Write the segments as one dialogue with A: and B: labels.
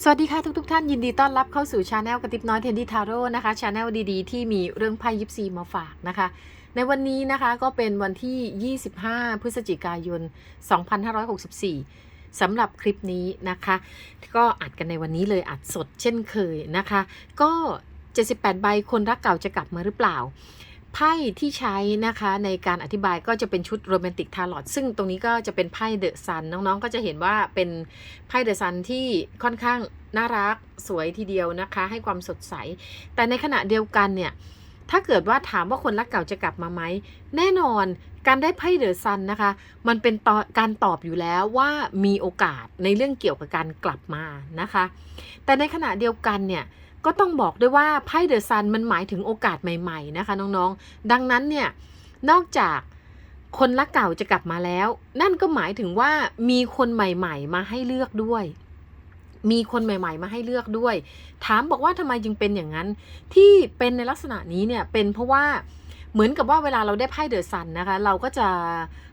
A: สวัสดีค่ะทุกทท่านยินดีต้อนรับเข้าสู่ชาแนลกระติบน้อยเทนดี้ทาโร่นะคะชาแนลดีๆ ที่มีเรื่องไพ่ยิปซีมาฝากนะคะ ในวันนี้นะคะก็เป็นวันที่ 25 พฤศจิกายน 2564สำหรับคลิปนี้นะคะ ก็อัดกันในวันนี้เลยอัดสดเช่นเคยนะคะ ก็ 78 ใบคนรักเก่าจะกลับมาหรือเปล่า ไพ่ที่ใช้นะคะในการอธิบายก็จะเป็นชุดโรแมนติกทาร์ลอตซึ่งตรงนี้ก็จะเป็นไพ่เดอะซันน้องๆ ก็จะเห็นว่าเป็นไพ่เดอะซันที่ค่อนข้างน่ารักสวยทีเดียวนะคะ ให้ความสดใส แต่ในขณะเดียวกันเนี่ยถ้าเกิดว่าถามว่าคนรักเก่าจะกลับมาไหม แน่นอนการได้ไพ่เดอะซันนะคะ มันเป็นตอการตอบอยู่แล้วว่ามีโอกาสในเรื่องเกี่ยวกับการกลับมานะคะ แต่ในขณะเดียวกันเนี่ย ก็ต้องบอกด้วยว่าไพ่เดอะซันมันหมายถึงโอกาสใหม่ ๆ นะคะน้องๆ ดังนั้นเนี่ยนอกจากคนรักเก่าจะกลับมาแล้ว นั่นก็หมายถึงว่ามีคนใหม่ ๆ มาให้เลือกด้วย มีคนใหม่ ๆ มาให้เลือกด้วย ถามบอกว่าทำไมจึงเป็นอย่างนั้น ที่เป็นในลักษณะนี้เนี่ยเป็นเพราะว่าเหมือนกับว่าเวลาเราได้ไพ่เดอะซันนะคะ เราก็จะ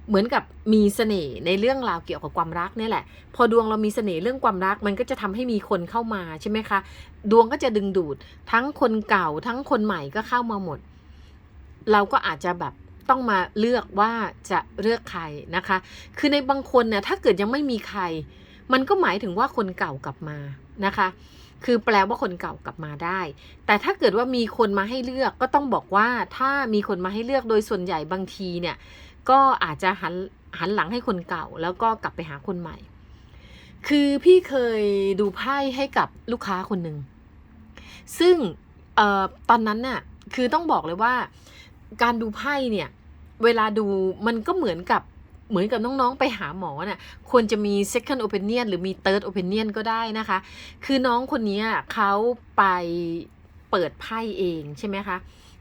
A: เหมือนกับมีเสน่ห์ในเรื่องราวเกี่ยวกับความรักเนี่ยแหละ พอดวงเรามีเสน่ห์เรื่องความรัก มันก็จะทำให้มีคนเข้ามาใช่ไหมคะ ดวงก็จะดึงดูดทั้งคนเก่าทั้งคนใหม่ก็เข้ามาหมด เราก็อาจจะแบบต้องมาเลือกว่าจะเลือกใครนะคะ คือในบางคนเนี่ยถ้าเกิดยังไม่มีใคร มันก็หมายถึงว่าคนเก่ากลับมานะคะ คือแปลว่าคนเก่ากลับมาได้ แต่ถ้าเกิดว่ามีคนมาให้เลือกก็ต้องบอกว่าถ้ามีคนมาให้เลือกโดยส่วนใหญ่บางทีเนี่ย ก็อาจจะหันหันหลังให้คนเก่า แล้วก็กลับไปหาคนใหม่ คือพี่เคยดูไพ่ให้กับลูกค้าคนหนึ่ง ซึ่งออตอนนั้นน่ะคือต้องบอกเลยว่าการดูไพ่เนี่ย เวลาดูมันก็เหมือนกับเหมือนกับน้องๆไปหาหมอน่ะควรจะมี second opinion หรือมี third opinion ก็ได้นะคะ คือน้องคนนี้เขาไปเปิดไพ่เองใช่ไหมคะ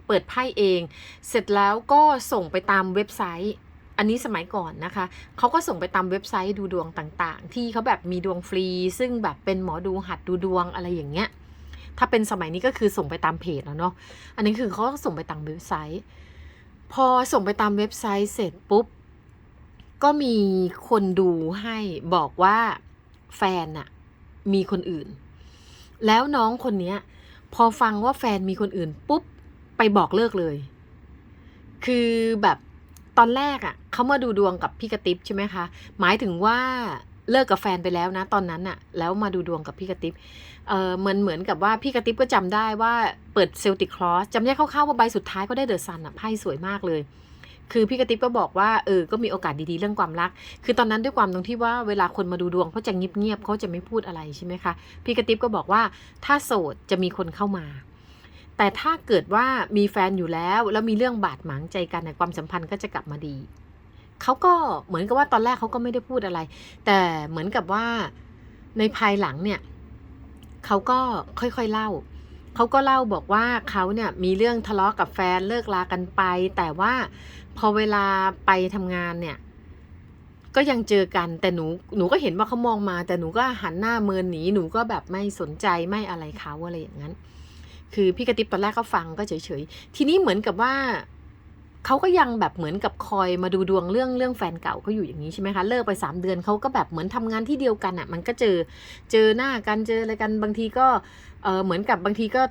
A: เปิดไพ่เอง เสร็จแล้วก็ส่งไปตามเว็บไซต์ อันนี้สมัยก่อนนะคะ เขาก็ส่งไปตามเว็บไซต์ดูดวงต่างๆ ที่เขาแบบมีดวงฟรี ซึ่งแบบเป็นหมอดูหัดดูดวงอะไรอย่างเงี้ย ถ้าเป็นสมัยนี้ก็คือส่งไปตามเพจแล้วเนาะ อันนี้คือเขาส่งไปตามเว็บไซต์ พอส่งไปตามเว็บไซต์เสร็จปุ๊บ ก็มีคนดูให้บอกว่าแฟนน่ะมีคนอื่น แล้วน้องคนเนี้ย พอฟังว่าแฟนมีคนอื่นปุ๊บ ไปบอกเลิกเลย คือแบบ ตอนแรกอะ่ะเขามาดูดวงกับพี่กระติบใช่ไหมคะ หมายถึงว่าเลิกกับแฟนไปแล้วนะตอนนั้นอะ่ะแล้วมาดูดวงกับพี่กระติบเออเหมือนเหมือนกับว่าพี่กระติบก็จำได้ว่าเปิดเซลติคลอสจำได้คร่าวๆว่าใบสุดท้ายก็ได้เดอะซันอะไพ่สวยมากเลย คือพี่กระติบก็บอกว่าเออก็มีโอกาสดีๆเรื่องความรัก คือตอนนั้นด้วยความตรงที่ว่าเวลาคนมาดูดวงเขาจะเงียบๆเขาจะไม่พูดอะไรใช่ไหมคะพี่กระติบก็บอกว่าถ้าโสดจะมีคนเข้ามา แต่ถ้าเกิดว่ามีแฟนอยู่แล้ว แล้วมีเรื่องบาดหมางใจกันในความสัมพันธ์ก็จะกลับมาดี เขาก็เหมือนกับว่าตอนแรกเขาก็ไม่ได้พูดอะไร แต่เหมือนกับว่าในภายหลังเนี่ยเขาก็ค่อยๆเล่า เขาก็เล่าบอกว่าเขาเนี่ยมีเรื่องทะเลาะกับแฟนเลิกลากันไป แต่ว่าพอเวลาไปทำงานเนี่ยก็ยังเจอกันแต่หนูหนูก็เห็นว่าเขามองมา แต่หนูก็หันหน้าเมินหนีหนูก็แบบไม่สนใจไม่อะไรเขาอะไรอย่างนั้น คือพี่กระติบตอนแรกก็ฟังก็เฉยๆ ทีนี้เหมือนกับว่าเขาก็ยังแบบเหมือนกับคอยมาดูดวงเรื่องเรื่องแฟนเก่าเขาอยู่อย่างนี้ใช่ไหมคะ เลิกไปสามเดือนเขาก็แบบเหมือนทำงานที่เดียวกันอะ่ะ มันก็เจอเจอหน้ากันเจออะไรกันบางทีก็เออเหมือนกับบางทีก็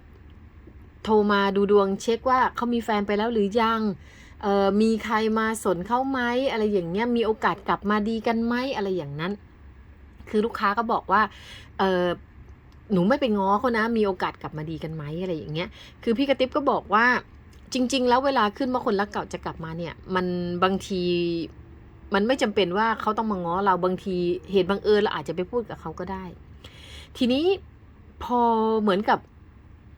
A: โทรมาดูดวงเช็คว่าเขามีแฟนไปแล้วหรือยังเออมีใครมาสนเขาไหมอะไรอย่างเงี้ยมีโอกาสกลับมาดีกันไหมอะไรอย่างนั้น คือลูกค้าก็บอกว่าเออ หนูไม่ไปง้อเขานะ มีโอกาสกลับมาดีกันไหมอะไรอย่างเงี้ย คือพี่กระติบก็บอกว่าจริง ๆ แล้วเวลาขึ้นว่าคนรักเก่าจะกลับมาเนี่ย มันบางทีมันไม่จำเป็นว่าเขาต้องมาง้อเราบางทีเหตุบังเอิญเราอาจจะไปพูดกับเขาก็ได้ ทีนี้พอเหมือนกับ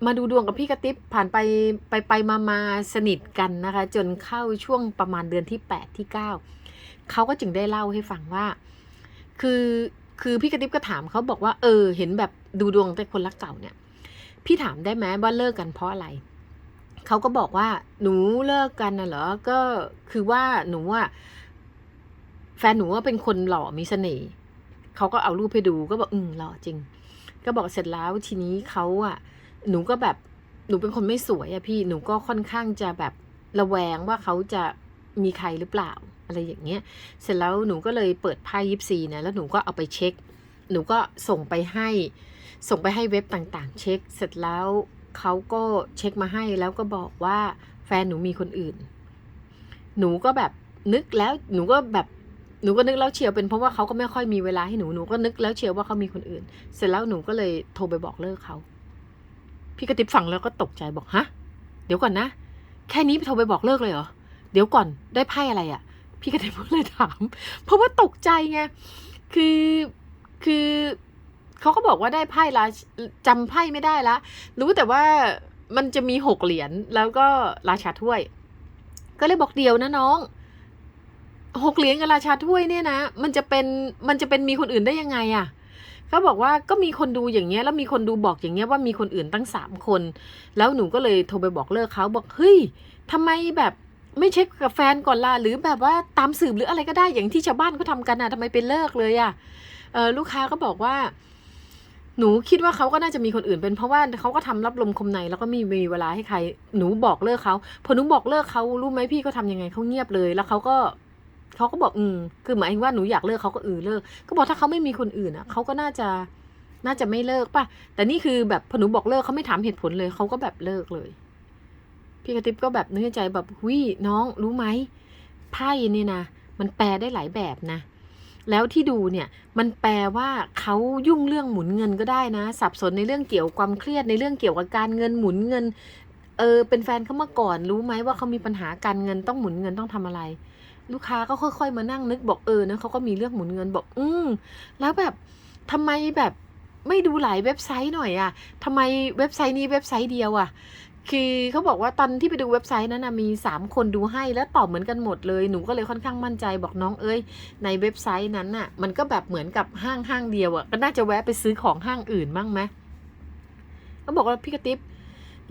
A: มาดูดวงกับพี่กระติบผ่านไปไปไปมามาสนิทกันนะคะ จนเข้าช่วงประมาณเดือนที่แปดที่เก้าเขาก็จึงได้เล่าให้ฟังว่า คือ คือพี่กระติบก็ถามเขาบอกว่า เออ เห็นแบบดูดวงแต่คนรักเก่าเนี่ย พี่ถามได้ไหมว่าเลิกกันเพราะอะไรเขาก็บอกว่าหนูเลิกกันนะเหรอก็คือว่าหนูว่าแฟนหนูว่าเป็นคนหล่อมีเสน่ห์เขาก็เอารูปให้ดูก็บอกอืมหล่อจริง ก็บอกเสร็จแล้วทีนี้เขาอะ หนูก็แบบหนูเป็นคนไม่สวยอะพี่หนูก็ค่อนข้างจะแบบระแวงว่าเขาจะ มีใครหรือเปล่า อะไรอย่างเงี้ย เสร็จแล้วหนูก็เลยเปิดไพ่ยิปซีนะ แล้วหนูก็เอาไปเช็ค หนูก็ส่งไปให้ ส่งไปให้เว็บต่างๆ เช็ค เสร็จแล้วเขาก็เช็คมาให้ แล้วก็บอกว่าแฟนหนูมีคนอื่น หนูก็แบบนึกแล้ว หนูก็แบบ หนูก็นึกแล้วเชียวเป็นเพราะว่าเขาก็ไม่ค่อยมีเวลาให้หนู หนูก็นึกแล้วเชียวว่าเขามีคนอื่น เสร็จแล้วหนูก็เลยโทรไปบอกเลิกเขา พี่กระติบฟังแล้วก็ตกใจบอกฮะ เดี๋ยวก่อนนะ แค่นี้โทรไปบอกเลิกเลยเหรอ เดี๋ยวก่อนได้ไพ่อะไรอะ่ะ พี่กระติบก็เลยถาม เพราะว่าตกใจไง คือคือเขาก็บอกว่าได้ไพ่ราจำไพ่ไม่ได้ละ รู้แต่ว่ามันจะมีหกเหรียญแล้วก็ราชาถ้วย ก็เลยบอกเดียวนะน้องหกเหรียญกับราชาถ้วยเนี่ยนะ มันจะเป็นมันจะเป็นมีคนอื่นได้ยังไงอะ่ะเขาบอกว่าก็มีคนดูอย่างเงี้ยแล้วมีคนดูบอกอย่างเงี้ยว่ามีคนอื่นตั้งสามคน แล้วหนูก็เลยโทรไปบอกเลิกเขาบอกเฮ้ยทำไมแบบ ไม่เช็คกับแฟนก่อนล่ะหรือแบบว่าตามสืบหรืออะไรก็ได้อย่างที่ชาวบ้านเขาทากันนะทำไมเป็นเลิกเลยอะ่ะเออลูกค้าก็บอกว่า หนูคิดว่าเขาก็น่าจะมีคนอื่นเป็นเพราะว่าเขาก็ทำรับลมคมในแล้วก็มีมีเวลาให้ใคร หนูบอกเลิกเขาพอหนูบอกเลิกเขารู้ไหมพี่เขาทำยังไงเขาเงียบเลย แล้วเขาก็เขาก็บอกอืมคือหมายว่าหนูอยากเลิกเขาก็เออเลิก ก็บอกถ้าเขาไม่มีคนอื่นอะเขาก็น่าจะน่าจะไม่เลิกป่ะ แต่นี่คือแบบพอหนูบอกเลิกเขาไม่ถามเหตุผลเลยเขาก็แบบเลิกเลย พี่กระติบก็แบบนึกในใจแบบหุยน้องรู้ไหมไพ่เนี่ยนะมันแปลได้หลายแบบนะแล้วที่ดูเนี่ยมันแปลว่าเขายุ่งเรื่องหมุนเงินก็ได้นะ สับสนในเรื่องเกี่ยวความเครียดในเรื่องเกี่ยวกับการเงินหมุนเงินเออเป็นแฟนเขามาก่อนรู้ไหมว่าเขามีปัญหาการเงินต้องหมุนเงินต้องทำอะไร ลูกค้าก็ค่อย ๆ มานั่งนึกบอกเออนะเขาก็มีเรื่องหมุนเงินบอก อืมแล้วแบบทำไมแบบไม่ดูหลายเว็บไซต์หน่อยอะทำไมเว็บไซต์นี้เว็บไซต์เดียวอะ คือเขาบอกว่าตอนที่ไปดูเว็บไซต์นั้นนะมีสามคนดูให้แล้วตอบเหมือนกันหมดเลยหนูก็เลยค่อนข้างมั่นใจบอกน้องเอ้ยในเว็บไซต์นั้นน่ะมันก็แบบเหมือนกับห้างห้างเดียวอะ่ะก็น่าจะแวะไปซื้อของห้างอื่นบ้างไหมเขาบอกว่าพี่กระติบ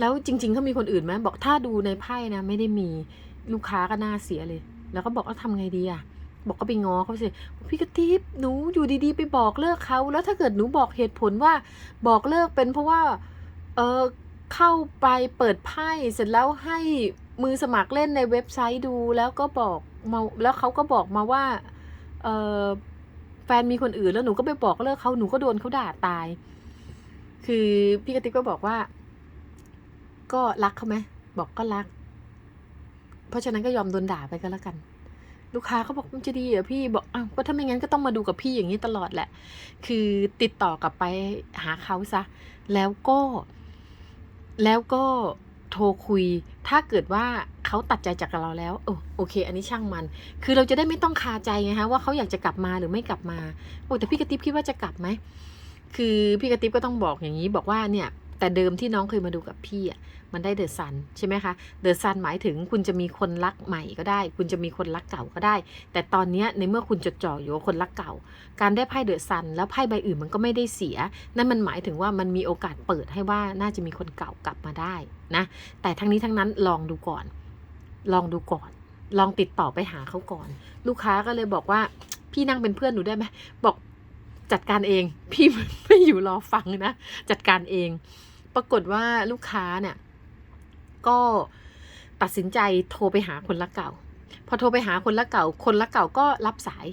A: แล้วจริงๆเขามีคนอื่นไหมบอกถ้าดูในไพ่นะไม่ได้มีลูกค้าก็น่าเสียเลย แล้วก็บอกว่าทำไงดีอะ่ะบอกก็ไปง้อเขาสิพี่กระติบหนูอยู่ดีๆ ไปบอกเลิกเขาแล้วถ้าเกิดหนูบอกเหตุผลว่าบอกเลิกเป็นเพราะว่า เออ เข้าไปเปิดไพ่เสร็จแล้วให้มือสมัครเล่นในเว็บไซต์ดูแล้วก็บอกมาแล้วเขาก็บอกมาว่าเออแฟนมีคนอื่นแล้วหนูก็ไปบอกเลิกเขาหนูก็โดนเขาด่าตาย คือพี่กติกก็บอกว่า ก็รักเขาไหมบอกก็รัก เพราะฉะนั้นก็ยอมโดนด่าไปก็แล้วกัน ลูกค้าเขาบอกมันจะดีเหรอพี่บอกอ้าวก็ถ้าไม่งั้นก็ต้องมาดูกับพี่อย่างนี้ตลอดแหละ คือติดต่อกลับไปหาเขาซะ แล้วก็ แล้วก็โทรคุย ถ้าเกิดว่าเขาตัดใจจากเราแล้วโอโอเค อันนี้ช่างมัน คือเราจะได้ไม่ต้องคาใจไงฮะว่าเขาอยากจะกลับมาหรือไม่กลับมาโอ้แต่พี่กระติบคิดว่าจะกลับไหมคือพี่กระติบก็ต้องบอกอย่างนี้บอกว่าเนี่ย แต่เดิมที่น้องเคยมาดูกับพี่อะมันได้เดอะซันใช่ไหมคะเดอะซันหมายถึงคุณจะมีคนรักใหม่ก็ได้ คุณจะมีคนรักเก่าก็ได้ แต่ตอนนี้ในเมื่อคุณจดจ่ออยู่คนรักเก่า การได้ไพ่เดอะซันแล้วไพ่ใบอื่นมันก็ไม่ได้เสีย นั่นมันหมายถึงว่ามันมีโอกาสเปิดให้ว่าน่าจะมีคนเก่ากลับมาได้นะแต่ทั้งนี้ทั้งนั้นลองดูก่อน ลองดูก่อน ลองติดต่อไปหาเขาก่อน ลูกค้าก็เลยบอกว่าพี่นั่งเป็นเพื่อนหนูได้ไหมบอกจัดการเอง พี่ไม่อยู่รอฟังนะ จัดการเอง ปรากฏว่าลูกค้าเนี่ยก็ตัดสินใจโทรไปหาคนรักเก่า พอโทรไปหาคนรักเก่า คนรักเก่าก็รับสาย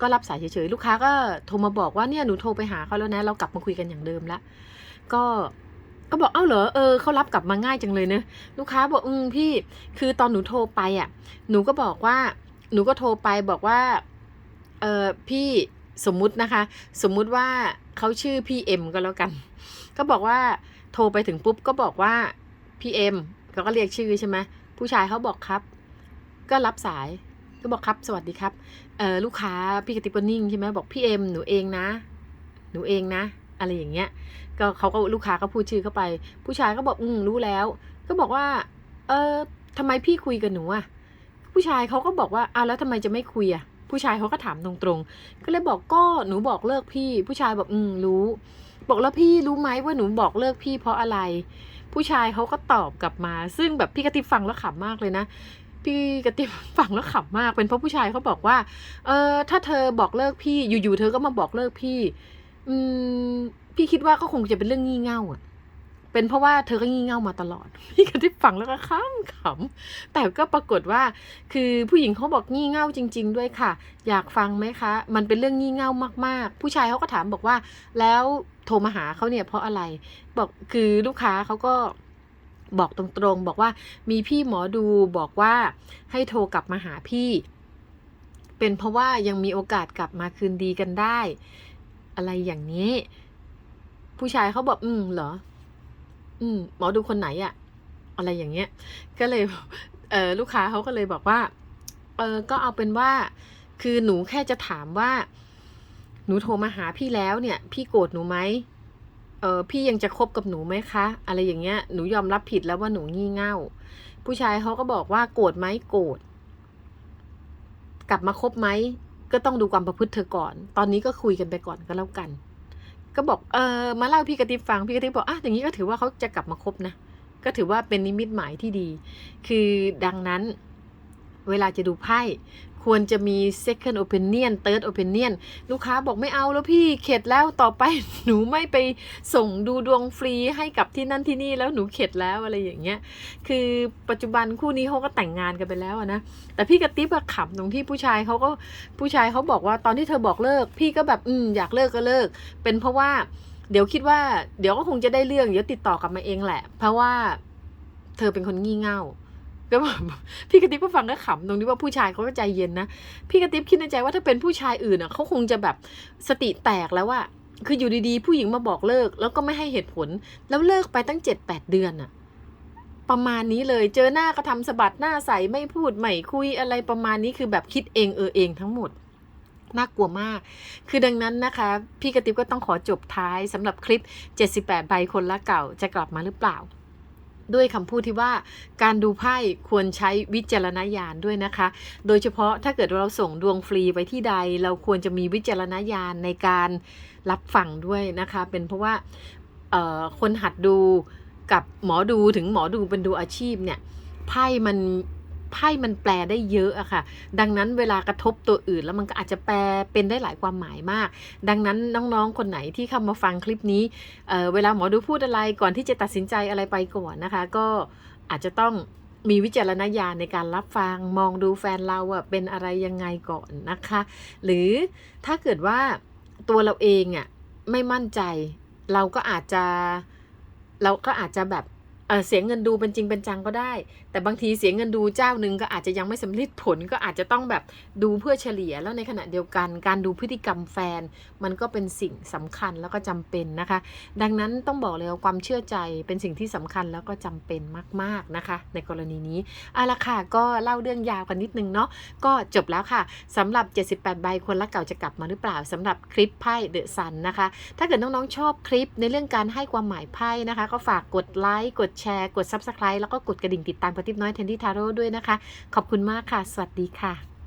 A: ก็รับสายเฉยๆ ลูกค้าก็โทรมาบอกว่าเนี่ยหนูโทรไปหาเขาแล้วนะ เรากลับมาคุยกันอย่างเดิมละก็ก็บอกเอ้าเหรอเออเขารับกลับมาง่ายจังเลยเนอะลูกค้าบอกอืมพี่คือตอนหนูโทรไปอะ หนูก็บอกว่า หนูก็โทรไปบอกว่าเออพี่สมมุตินะคะ สมมุติว่าเขาชื่อพี่เอ็มก็แล้วกัน ก็บอกว่า โทรไปถึงปุ๊บก็บอกว่าพี่เอ็มเขาก็เรียกชื่อใช่ไหมผู้ชายเขาบอกครับ ก็รับสายก็บอกครับ สวัสดีครับเออลูกค้าพี่กติปนิ่งใช่ไหมบอกพี่เอ็มหนูเองนะ หนูเองนะ อะไรอย่างเงี้ย ก็เขาก็ลูกค้าก็พูดชื่อเข้าไป ผู้ชายก็บอกอืมรู้แล้ว ก็บอกว่า เออทำไมพี่คุยกับหนูอะผู้ชายเขาก็บอกว่าอ้าวแล้วทำไมจะไม่คุยอะ ผู้ชายเขาก็ถามตรงๆ ก็เลยบอกก็หนูบอกเลิกพี่ ผู้ชายบอกอืมรู้ บอกแล้วพี่รู้ไหมว่าหนูบอกเลิกพี่เพราะอะไร ผู้ชายเขาก็ตอบกลับมา ซึ่งแบบพี่กติบฟังแล้วขำมากเลยนะพี่กติบฟังแล้วขำมาก เป็นเพราะผู้ชายเขาบอกว่า เออถ้าเธอบอกเลิกพี่อยู่ๆเธอก็มาบอกเลิกพี่ อืมพี่คิดว่าก็คงจะเป็นเรื่องงี่เง่าอะ เป็นเพราะว่าเธอก็งี่เง่ามาตลอดพี่กระติบฟังแล้วก็ขำขำแต่ก็ปรากฏว่า คือผู้หญิงเขาบอกงี่เง่าจริง ๆ ด้วยค่ะ อยากฟังไหมคะ มันเป็นเรื่องงี่เง่ามากๆ ผู้ชายเขาก็ถามบอกว่า แล้วโทรมาหาเขาเนี่ยเพราะอะไรบอกคือลูกค้าเขาก็บอกตรงๆ บอกว่ามีพี่หมอดูบอกว่าให้โทรกลับมาหาพี่ เป็นเพราะว่ายังมีโอกาสกลับมาคืนดีกันได้ อะไรอย่างนี้ ผู้ชายเขาบอกอืมเหรอ อืมหมอดูคนไหนอะอะไรอย่างเงี้ย ก็เลยเออลูกค้าเขาก็เลยบอกว่าเออก็เอาเป็นว่า คือหนูแค่จะถามว่า หนูโทรมาหาพี่แล้วเนี่ย พี่โกรธหนูไหมเออพี่ยังจะคบกับหนูไหมคะ อะไรอย่างเงี้ยหนูยอมรับผิดแล้วว่าหนูงี่เง่า ผู้ชายเขาก็บอกว่าโกรธไหมโกรธกลับมาคบไหมก็ต้องดูความประพฤติเธอก่อน ตอนนี้ก็คุยกันไปก่อนก็แล้วกัน ก็บอกเออมาเล่าพี่กระติบฟังพี่กระติบบอกอะอย่างนี้ก็ถือว่าเขาจะกลับมาคบนะก็ถือว่าเป็นนิมิตหมายที่ดี คือดังนั้นเวลาจะดูไพ่ ควรจะมี second opinion third opinion ลูกค้าบอกไม่เอาแล้วพี่เข็ดแล้วต่อไปหนูไม่ไปส่งดูดวงฟรีให้กับที่นั่นที่นี่แล้วหนูเข็ดแล้วอะไรอย่างเงี้ย คือปัจจุบันคู่นี้เขาก็แต่งงานกันไปแล้วนะ แต่พี่กระติ๊บขำตรงที่ผู้ชายเขาก็ผู้ชายเขาบอกว่าตอนที่เธอบอกเลิก พี่ก็แบบอืมอยากเลิกก็เลิก เป็นเพราะว่าเดี๋ยวคิดว่าเดี๋ยวก็คงจะได้เรื่องเดี๋ยวติดต่อกลับมาเองแหละ เพราะว่าเธอเป็นคนงี่เง่า ก็แบบพี่กระติบก็ฟังก็ขำตรงที่ว่าผู้ชายเขาก็ใจเย็นนะพี่กระติบคิดในใจว่าถ้าเป็นผู้ชายอื่นอะเขาคงจะแบบสติแตกแล้วว่าคืออยู่ดีๆ ผู้หญิงมาบอกเลิก แล้วก็ไม่ให้เหตุผล แล้วเลิกไปตั้งเจ็ดแปดเดือนอะ ประมาณนี้เลยเจอหน้าก็ทำสะบัดหน้าใสไม่พูดไม่คุยอะไรประมาณนี้คือแบบคิดเองเออเองทั้งหมดน่ากลัวมาก คือดังนั้นนะคะ พี่กระติบก็ต้องขอจบท้ายสำหรับคลิป 78 ใบคนละเก่าจะกลับมาหรือเปล่า ด้วยคำพูดที่ว่าการดูไพ่ควรใช้วิจารณญาณด้วยนะคะ โดยเฉพาะถ้าเกิดเราส่งดวงฟรีไปที่ใด เราควรจะมีวิจารณญาณในการรับฟังด้วยนะคะ เป็นเพราะว่าคนหัดดูกับหมอดูถึงหมอดูเป็นดูอาชีพเนี่ยไพ่มัน ไพ่มันแปลได้เยอะอะค่ะ ดังนั้นเวลากระทบตัวอื่น แล้วมันก็อาจจะแปลเป็นได้หลายความหมายมาก ดังนั้นน้องๆ คนไหนที่เข้ามาฟังคลิปนี้เเวลาหมอดูพูดอะไรก่อนที่จะตัดสินใจอะไรไปก่อนนะคะ ก็อาจจะต้องมีวิจารณญาณในการรับฟังมองดูแฟนเราอะเป็นอะไรยังไงก่อนนะคะ หรือถ้าเกิดว่าตัวเราเองอะไม่มั่นใจ เราก็อาจจะเราก็อาจจะแบบเเสียเงินดูเป็นจริงเป็นจังก็ได้ แต่บางทีเสียเงินดูเจ้าหนึ่งก็อาจจะยังไม่สำเร็จผลก็อาจจะต้องแบบดูเพื่อเฉลี่ยแล้วในขณะเดียวกัน การดูพฤติกรรมแฟน มันก็เป็นสิ่งสำคัญแล้วก็จำเป็นนะคะ ดังนั้นต้องบอกเลยว่าความเชื่อใจเป็นสิ่งที่สำคัญแล้วก็จำเป็นมาก ๆนะคะ ในกรณีนี้เอาละค่ะก็เล่าเรื่องยาวกันนิดนึงเนาะก็จบแล้วค่ะสำหรับ 78 ใบคนรักเก่าจะกลับมาหรือเปล่าสำหรับคลิปไพ่เดอะซันนะคะ ถ้าเกิดน้องๆชอบคลิปในเรื่องการให้ความหมายไพ่นะคะ ก็ฝากกดไลค์กดแชร์กด Subscribe แล้วก็กดกระดิ่งติดตามกระติบน้อยเทนที่ทาโร่ด้วยนะคะ ขอบคุณมากค่ะ สวัสดีค่ะ